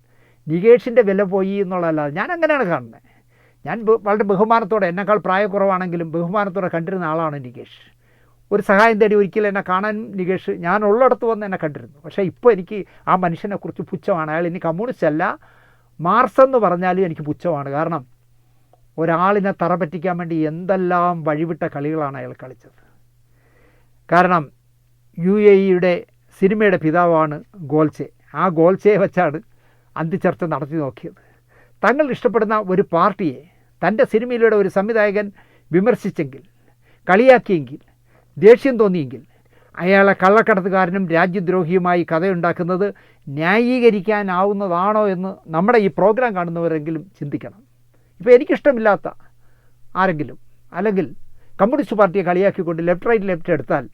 നികേഷിന്റെ വില പോയി എന്നുള്ളതല്ലാതെ ഞാൻ അങ്ങനെയാണ് കാണുന്നത്. ഞാൻ വളരെ ബഹുമാനത്തോടെ എന്നെക്കാൾ പ്രായക്കുറവാണെങ്കിലും ബഹുമാനത്തോടെ കണ്ടിരുന്ന ആളാണ് നികേഷ്. ഒരു സഹായം തേടി ഒരിക്കലും എന്നെ കാണാൻ നികേഷ് ഞാൻ ഉള്ളിടത്ത് വന്ന് എന്നെ കണ്ടിരുന്നു. പക്ഷേ ഇപ്പോൾ എനിക്ക് ആ മനുഷ്യനെക്കുറിച്ച് പുച്ഛമാണ്. അയാൾ ഇനി കമ്മ്യൂണിസ്റ്റ് അല്ല മാർസ് എന്ന് പറഞ്ഞാലും എനിക്ക് പുച്ഛമാണ്. കാരണം ഒരാളിനെ തറ പറ്റിക്കാൻ വേണ്ടി എന്തെല്ലാം വഴിവിട്ട കളികളാണ് അയാൾ കളിച്ചത്. കാരണം യു എ ഇയുടെ സിനിമയുടെ പിതാവാണ് ഗോൾച്ചെ ആ ഗോൾച്ചയെ വെച്ചാണ് അന്തിച്ചർച്ച നടത്തി നോക്കിയത്. തങ്ങൾ ഇഷ്ടപ്പെടുന്ന ഒരു പാർട്ടിയെ തന്റെ സിനിമയിലൂടെ ഒരു സംവിധായകൻ വിമർശിച്ചെങ്കിൽ കളിയാക്കിയെങ്കിൽ ദേഷ്യം തോന്നിയെങ്കിൽ അയാളെ കള്ളക്കടത്തുകാരനും രാജ്യദ്രോഹിയുമായി കഥയുണ്ടാക്കുന്നത് ന്യായീകരിക്കാനാവുന്നതാണോ എന്ന് നമ്മുടെ ഈ പ്രോഗ്രാം കാണുന്നവരെങ്കിലും ചിന്തിക്കണം. ഇപ്പോൾ എനിക്കിഷ്ടമില്ലാത്ത ആരെങ്കിലും അല്ലെങ്കിൽ കമ്മ്യൂണിസ്റ്റ് പാർട്ടിയെ കളിയാക്കിക്കൊണ്ട് ലെഫ്റ്റ് റൈറ്റ് ലെഫ്റ്റ് എടുത്താൽ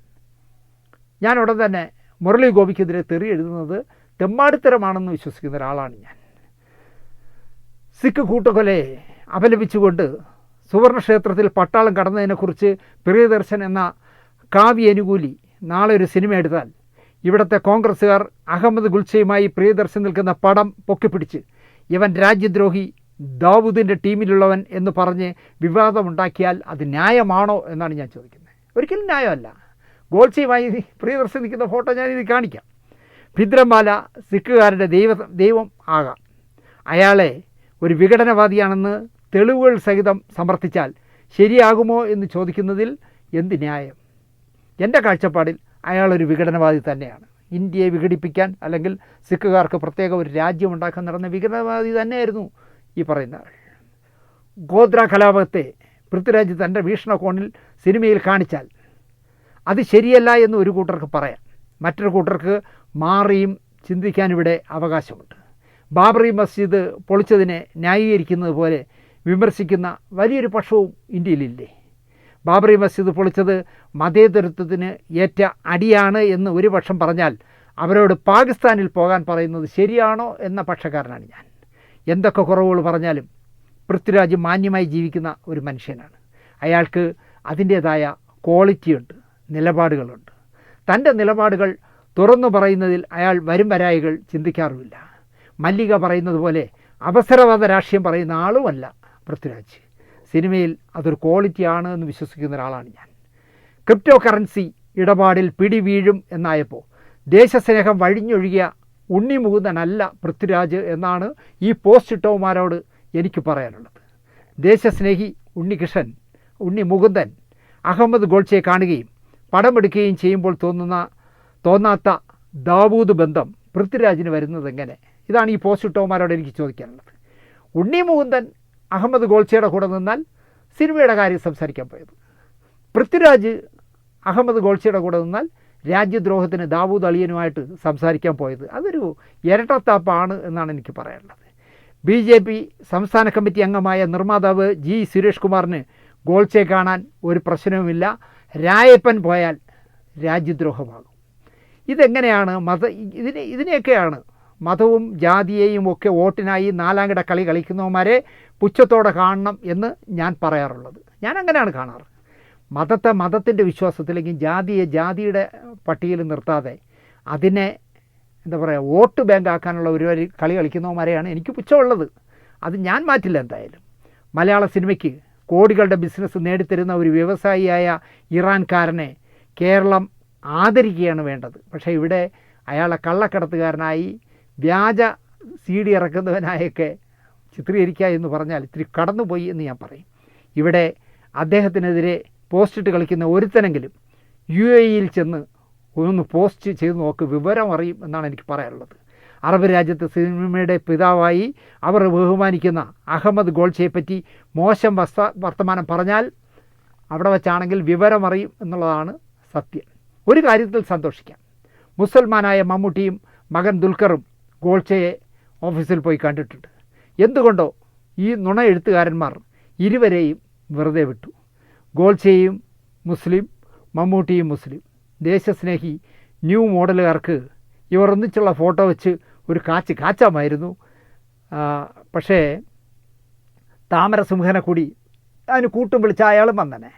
ഞാൻ ഉടൻ തന്നെ മുരളി ഗോപിക്കെതിരെ തെറി എഴുതുന്നത് തെമ്മാടിത്തരമാണെന്ന് വിശ്വസിക്കുന്ന ഒരാളാണ് ഞാൻ. സിഖ് കൂട്ടക്കൊലയെ അപലപിച്ചുകൊണ്ട് സുവർണക്ഷേത്രത്തിൽ പട്ടാളം കടന്നതിനെക്കുറിച്ച് പ്രിയദർശൻ എന്ന കാവ്യ അനുകൂലി നാളെ ഒരു സിനിമ എടുത്താൽ ഇവിടുത്തെ കോൺഗ്രസ്സുകാർ അഹമ്മദ് ഗുൽസയുമായി പ്രിയദർശൻ നിൽക്കുന്ന പടം പൊക്കിപ്പിടിച്ച് ഇവൻ രാജ്യദ്രോഹി ദാവൂദിന്റെ ടീമിലുള്ളവൻ എന്ന് പറഞ്ഞ് വിവാദമുണ്ടാക്കിയാൽ അത് ന്യായമാണോ എന്നാണ് ഞാൻ ചോദിക്കുന്നത്. ഒരിക്കലും ന്യായമല്ല. ഗോൾസയുമായി പ്രിയദർശൻ നിൽക്കുന്ന ഫോട്ടോ ഞാനിത് കാണിക്കാം. ഭിദ്രമാല സിഖുകാരുടെ ദൈവ ദൈവം ആകാം. അയാളെ ഒരു വിഘടനവാദിയാണെന്ന് തെളിവുകൾ സഹിതം സമർത്ഥിച്ചാൽ ശരിയാകുമോ എന്ന് ചോദിക്കുന്നതിൽ എന്ത് ന്യായം? എന്റെ കാഴ്ചപ്പാടിൽ അയാളൊരു വിഘടനവാദി തന്നെയാണ്. ഇന്ത്യയെ വിഘടിപ്പിക്കാൻ അല്ലെങ്കിൽ സിഖുകാർക്ക് പ്രത്യേക ഒരു രാജ്യം ഉണ്ടാക്കാൻ നടന്ന വിഘടനവാദി തന്നെയായിരുന്നു ഈ പറയുന്ന ആൾ. ഗോത്ര കലാപത്തെ പൃഥ്വിരാജ് തന്റെ വീക്ഷണകോണിൽ സിനിമയിൽ കാണിച്ചാൽ അത് ശരിയല്ല എന്ന് ഒരു കൂട്ടർക്ക് പറയാം. മറ്റൊരു കൂട്ടർക്ക് മാറിയും ചിന്തിക്കാനിവിടെ അവകാശമുണ്ട്. ബാബറി മസ്ജിദ് പൊളിച്ചതിനെ ന്യായീകരിക്കുന്നത് പോലെ വിമർശിക്കുന്ന വലിയൊരു പക്ഷവും ഇന്ത്യയിലില്ലേ? ബാബറി മസ്ജിദ് പൊളിച്ചത് മതേതരത്വത്തിന് ഏറ്റ അടിയാണ് എന്ന് ഒരു പക്ഷം പറഞ്ഞാൽ അവരോട് പാകിസ്ഥാനിൽ പോകാൻ പറയുന്നത് ശരിയാണോ എന്ന പക്ഷക്കാരനാണ് ഞാൻ. എന്തൊക്കെ കുറവുകൾ പറഞ്ഞാലും പൃഥ്വിരാജ് മാന്യമായി ജീവിക്കുന്ന ഒരു മനുഷ്യനാണ്. അയാൾക്ക് അതിന്റേതായ ക്വാളിറ്റിയുണ്ട് നിലപാടുകളുണ്ട്. തന്റെ നിലപാടുകൾ തുറന്നു പറയുന്നതിൽ അയാൾ വരും വരായികൾ ചിന്തിക്കാറുമില്ല. മല്ലിക പറയുന്നത് പോലെ അവസരവാദ രാഷ്ട്രീയം പറയുന്ന ആളുമല്ല. പൃഥ്വിരാജ്. സിനിമയിൽ അതൊരു ക്വാളിറ്റി ആണ് എന്ന് വിശ്വസിക്കുന്ന ഒരാളാണ് ഞാൻ. ക്രിപ്റ്റോ കറൻസി ഇടപാടിൽ പിടി വീഴും എന്നായപ്പോൾ ദേശസ്നേഹം വഴിഞ്ഞൊഴുകിയ ഉണ്ണിമുകുന്ദനല്ല പൃഥ്വിരാജ് എന്നാണ് ഈ പോസ്റ്റ് ഇട്ടവന്മാരോട് എനിക്ക് പറയാനുള്ളത്. ദേശസ്നേഹി ഉണ്ണികൃഷ്ണൻ ഉണ്ണി മുകുന്ദൻ അഹമ്മദ് ഗോൾച്ചയെ കാണുകയും പടമെടുക്കുകയും ചെയ്യുമ്പോൾ തോന്നുന്ന തോന്നാത്ത ദാവൂദ് ബന്ധം പൃഥ്വിരാജിന് വരുന്നത് എങ്ങനെ? ഇതാണ് ഈ പോസ്റ്റ് ഇട്ടവന്മാരോട് എനിക്ക് ചോദിക്കാനുള്ളത്. ഉണ്ണി മുകുന്ദൻ അഹമ്മദ് ഗോൾച്ചയുടെ കൂടെ നിന്നാൽ സിനിമയുടെ കാര്യം സംസാരിക്കാൻ പോയത്. പൃഥ്വിരാജ് അഹമ്മദ് ഗോൾച്ചയുടെ കൂടെ നിന്നാൽ രാജ്യദ്രോഹത്തിന് ദാവൂദ് അളിയനുമായിട്ട് സംസാരിക്കാൻ പോയത്. അതൊരു ഇരട്ടത്താപ്പാണ് എന്നാണ് എനിക്ക് പറയാനുള്ളത്. ബി ജെ പി സംസ്ഥാന കമ്മിറ്റി അംഗമായ നിർമ്മാതാവ് ജി സുരേഷ് കുമാറിന് ഗോൾച്ചെ കാണാൻ ഒരു പ്രശ്നവുമില്ല. രായപ്പൻ പോയാൽ രാജ്യദ്രോഹമാകും. ഇതെങ്ങനെയാണ് മത ഇതിനെ ഇതിനെയൊക്കെയാണ് മതവും ജാതിയെയും ഒക്കെ വോട്ടിനായി നാലാംകിട കളി കളിക്കുന്നവന്മാരെ പുച്ഛത്തോടെ കാണണം എന്ന് ഞാൻ പറയാറുള്ളത്. ഞാൻ അങ്ങനെയാണ് കാണാറ്. മതത്തെ മതത്തിന്റെ വിശ്വാസത്തിലേക്ക് ജാതിയെ ജാതിയുടെ പട്ടികയിൽ നിർത്താതെ അതിനെ എന്താ പറയുക വോട്ട് ബാങ്ക് ആക്കാനുള്ള ഒരു കളി കളിക്കുന്നവന്മാരെയാണ് എനിക്ക് പുച്ഛമുള്ളത്. അത് ഞാൻ മാറ്റില്ല എന്തായാലും. മലയാള സിനിമയ്ക്ക് കോടികളുടെ ബിസിനസ് നേടിത്തരുന്ന ഒരു വ്യവസായിയായ ഇറാൻകാരനെ കേരളം ആദരിക്കുകയാണ് വേണ്ടത്. പക്ഷേ ഇവിടെ അയാളെ കള്ളക്കടത്തുകാരനായി വ്യാജ സി ഡി ഇറക്കുന്നവനായൊക്കെ ചിത്രീകരിക്കുക എന്ന് പറഞ്ഞാൽ ഇത്തിരി കടന്നുപോയി എന്ന് ഞാൻ പറയും. ഇവിടെ അദ്ദേഹത്തിനെതിരെ പോസ്റ്റിട്ട് കളിക്കുന്ന ഒരുത്തനെങ്കിലും യു എ ഇയിൽ ചെന്ന് ഒന്ന് പോസ്റ്റ് ചെയ്ത് നോക്ക് വിവരം അറിയും എന്നാണ് എനിക്ക് പറയാനുള്ളത്. അറബ് രാജ്യത്തെ സിനിമയുടെ പിതാവായി അവർ ബഹുമാനിക്കുന്ന അഹമ്മദ് ഗോൾച്ചയെപ്പറ്റി മോശം വസ്ത വർത്തമാനം പറഞ്ഞാൽ അവിടെ വെച്ചാണെങ്കിൽ വിവരം അറിയും എന്നുള്ളതാണ് സത്യം. ഒരു കാര്യത്തിൽ സന്തോഷിക്കാം. മുസൽമാനായ മമ്മൂട്ടിയും മകൻ ദുൽഖറും ഗോൾച്ചയെ ഓഫീസിൽ പോയി കണ്ടിട്ടുണ്ട്. എന്തുകൊണ്ടോ ഈ നുണ എഴുത്തുകാരന്മാർ ഇരുവരെയും വെറുതെ വിട്ടു. ഗോൾച്ചയും മുസ്ലിം മമ്മൂട്ടിയും മുസ്ലിം. ദേശസ്നേഹി ന്യൂ മോഡലുകാർക്ക് ഇവർ ഒന്നിച്ചുള്ള ഫോട്ടോ വെച്ച് ഒരു കാച്ച് കാച്ചാമായിരുന്നു. പക്ഷേ താമരസിംഹനെ കൂടി അതിന് കൂട്ടും വിളിച്ച അയാളും വന്നനെ.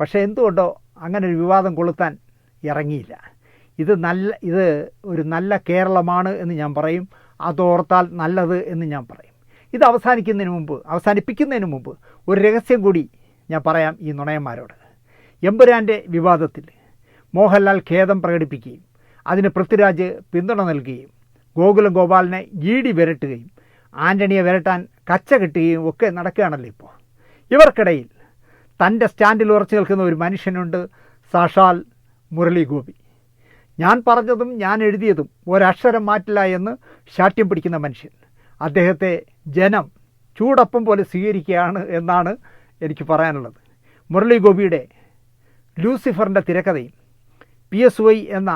പക്ഷേ എന്തുകൊണ്ടോ അങ്ങനെ ഒരു വിവാദം കൊളുത്താൻ ഇറങ്ങിയില്ല. ഇത് നല്ല ഇത് ഒരു നല്ല കേരളമാണ് എന്ന് ഞാൻ പറയും. അതോർത്താൽ നല്ലത് എന്ന് ഞാൻ പറയും. ഇത് അവസാനിക്കുന്നതിന് മുമ്പ് അവസാനിപ്പിക്കുന്നതിന് മുമ്പ് ഒരു രഹസ്യം കൂടി ഞാൻ പറയാം ഈ നുണയന്മാരോട്. എമ്പുരാന്റെ വിവാദത്തിൽ മോഹൻലാൽ ഖേദം പ്രകടിപ്പിക്കുകയും അതിന് പൃഥ്വിരാജ് പിന്തുണ നൽകുകയും ഗോകുലം ഗോപാലിനെ ഡി വിരട്ടുകയും ആന്റണിയെ വിരട്ടാൻ കച്ച കിട്ടുകയും ഒക്കെ നടക്കുകയാണല്ലോ ഇപ്പോൾ ഇവർക്കിടയിൽ തന്റെ സ്റ്റാൻഡിൽ ഉറച്ചു നിൽക്കുന്ന ഒരു മനുഷ്യനുണ്ട് സാഷാൽ മുരളി ഗോപി ഞാൻ പറഞ്ഞതും ഞാൻ എഴുതിയതും ഒരക്ഷരം മാറ്റില്ല എന്ന് ശാഠ്യം പിടിക്കുന്ന മനുഷ്യൻ. അദ്ദേഹത്തെ ജനം ചൂടപ്പം പോലെ സ്വീകരിക്കുകയാണ് എന്നാണ് എനിക്ക് പറയാനുള്ളത്. മുരളി ഗോപിയുടെ ലൂസിഫറിന്റെ തിരക്കഥയും പി എസ് വൈ എന്ന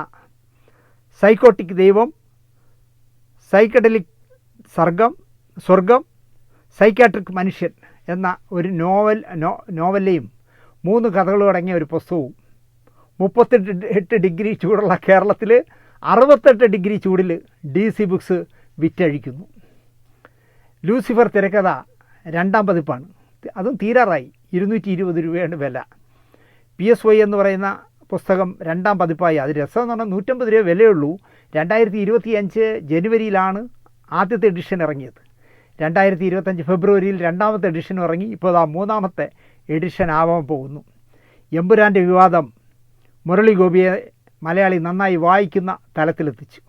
സൈക്കോട്ടിക് ദൈവം സൈക്കഡലിക് സർഗം സ്വർഗം സൈക്കാട്രിക് മനുഷ്യൻ എന്ന ഒരു നോവൽ നോ നോവലിലെയും മൂന്ന് കഥകളും അടങ്ങിയ ഒരു പുസ്തകവും മുപ്പത്തെട്ട് എട്ട് ഡിഗ്രി ചൂടുള്ള കേരളത്തിൽ അറുപത്തെട്ട് ഡിഗ്രി ചൂടിൽ ഡി സി ബുക്സ് വിറ്റഴിക്കുന്നു. ലൂസിഫർ തിരക്കഥ രണ്ടാം പതിപ്പാണ്. അതും തീരാറായി. ഇരുന്നൂറ്റി ഇരുപത് രൂപയാണ് വില. പി എസ് വൈ എന്ന് പറയുന്ന പുസ്തകം രണ്ടാം പതിപ്പായി. അത് രസം എന്ന് പറഞ്ഞാൽ നൂറ്റമ്പത് രൂപ വിലയുള്ളൂ. രണ്ടായിരത്തി ഇരുപത്തി അഞ്ച് ജനുവരിയിലാണ് ആദ്യത്തെ എഡിഷൻ ഇറങ്ങിയത്. രണ്ടായിരത്തി ഇരുപത്തഞ്ച് ഫെബ്രുവരിയിൽ രണ്ടാമത്തെ എഡിഷൻ ഇറങ്ങി. ഇപ്പോൾ ആ മൂന്നാമത്തെ എഡിഷൻ ആവാൻ പോകുന്നു. എമ്പുരാന്റെ വിവാദം മുരളി ഗോപിയെ മലയാളി നന്നായി വായിക്കുന്ന തലത്തിലെത്തിച്ചു.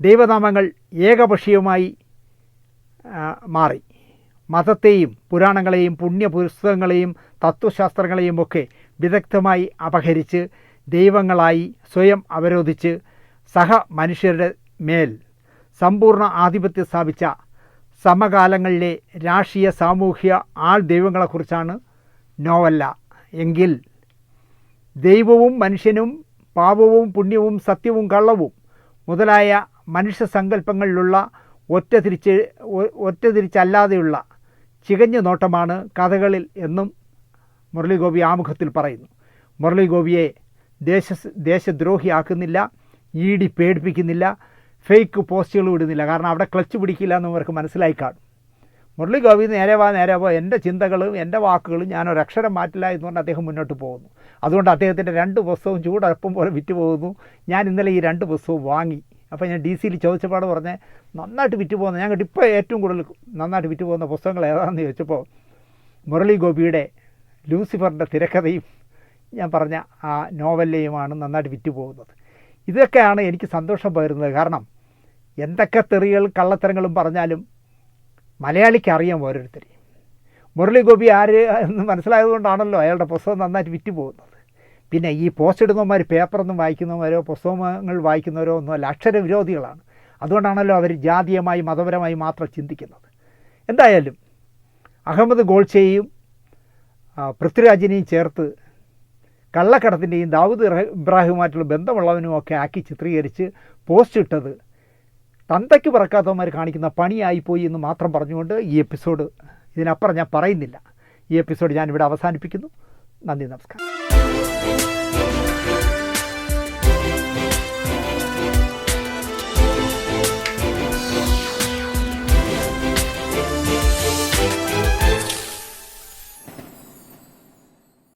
ദൈവനാമങ്ങൾ ഏകപക്ഷീയമായി മാറി. മതത്തെയും പുരാണങ്ങളെയും പുണ്യപുസ്തകങ്ങളെയും തത്വശാസ്ത്രങ്ങളെയും ഒക്കെ വിദഗ്ധമായി അപഹരിച്ച് ദൈവങ്ങളായി സ്വയം അവരോധിച്ച് സഹ മനുഷ്യരുടെ മേൽ സമ്പൂർണ ആധിപത്യം സ്ഥാപിച്ച സമകാലങ്ങളിലെ രാഷ്ട്രീയ സാമൂഹ്യ ആൾ ദൈവങ്ങളെക്കുറിച്ചാണ് നോവല്ല. എങ്കിൽ ദൈവവും മനുഷ്യനും പാപവും പുണ്യവും സത്യവും കള്ളവും മുതലായ മനുഷ്യ സങ്കല്പങ്ങളിലുള്ള ഒറ്റ തിരിച്ച് ഒറ്റ തിരിച്ചല്ലാതെയുള്ള ചികഞ്ഞ നോട്ടമാണ് കഥകളിൽ എന്നും മുരളീഗോപി ആമുഖത്തിൽ പറയുന്നു. മുരളീഗോപിയെ ദേശ ദേശദ്രോഹിയാക്കുന്നില്ല ഇ ഡി പേടിപ്പിക്കുന്നില്ല ഫേക്ക് പോസ്റ്റുകൾ വിടുന്നില്ല കാരണം അവിടെ ക്ലച്ച് പിടിക്കില്ല എന്ന് അവർക്ക് മനസ്സിലായി കാണും. മുരളി ഗോപി നേരെ വാ നേരെ പോ എന്റെ ചിന്തകളും എന്റെ വാക്കുകളും ഞാനൊരക്ഷരം മാറ്റില്ല എന്ന് പറഞ്ഞ് അദ്ദേഹം മുന്നോട്ട് പോകുന്നു. അതുകൊണ്ട് അദ്ദേഹത്തിന്റെ രണ്ട് പുസ്തകവും ചൂടപ്പം പോലെ വിറ്റ് പോകുന്നു. ഞാൻ ഇന്നലെ ഈ രണ്ട് പുസ്തകവും വാങ്ങി. അപ്പോൾ ഞാൻ ഡി സിയിൽ ചോദിച്ചപാട് പറഞ്ഞ് നന്നായിട്ട് വിറ്റ് പോകുന്ന ഞാൻ ഇപ്പോൾ ഏറ്റവും കൂടുതൽ നന്നായിട്ട് വിറ്റ് പോകുന്ന പുസ്തകങ്ങൾ ഏതാണെന്ന് ചോദിച്ചപ്പോൾ മുരളി ഗോപിയുടെ ലൂസിഫറിന്റെ തിരക്കഥയും ഞാൻ പറഞ്ഞ ആ നോവലിലെയുമാണ് നന്നായിട്ട് വിറ്റ് പോകുന്നത്. ഇതൊക്കെയാണ് എനിക്ക് സന്തോഷം പകരുന്നത്. കാരണം എന്തൊക്കെ തെറികൾ കള്ളത്തരങ്ങളും പറഞ്ഞാലും മലയാളിക്ക് അറിയാം ഓരോരുത്തരെയും മുരളി ഗോപി ആര് എന്ന് മനസ്സിലായതുകൊണ്ടാണല്ലോ അയാളുടെ പുസ്തകം നന്നായിട്ട് വിറ്റ് പോകുന്നത് പിന്നെ ഈ പോസ്റ്റ് ഇടുന്നവന്മാർ പേപ്പറൊന്നും വായിക്കുന്നവരോ പുസ്തകങ്ങൾ വായിക്കുന്നവരോ ഒന്നുമല്ല അക്ഷരവിരോധികളാണ്. അതുകൊണ്ടാണല്ലോ അവർ ജാതീയമായി മതപരമായി മാത്രം ചിന്തിക്കുന്നത്. എന്തായാലും അഹമ്മദ് ഗോൾച്ചയെയും ആ, പൃഥ്വിരാജിനെയും ചേർത്ത് കള്ളക്കടത്തിന്റെയും ദാവൂദ് ഇബ്രാഹിമായിട്ടുള്ള ഇബ്രാഹിമുമായിട്ടുള്ള ബന്ധമുള്ളവനുമൊക്കെ ആക്കി ചിത്രീകരിച്ച് പോസ്റ്റ് ഇട്ടത് തന്തയ്ക്ക് പറക്കാത്തവന്മാർ കാണിക്കുന്ന പണിയായിപ്പോയി എന്ന് മാത്രം പറഞ്ഞുകൊണ്ട് ഈ എപ്പിസോഡ് ഇതിനപ്പുറം ഞാൻ പറയുന്നില്ല. ഈ എപ്പിസോഡ് ഞാനിവിടെ അവസാനിപ്പിക്കുന്നു. നന്ദി നമസ്കാരം.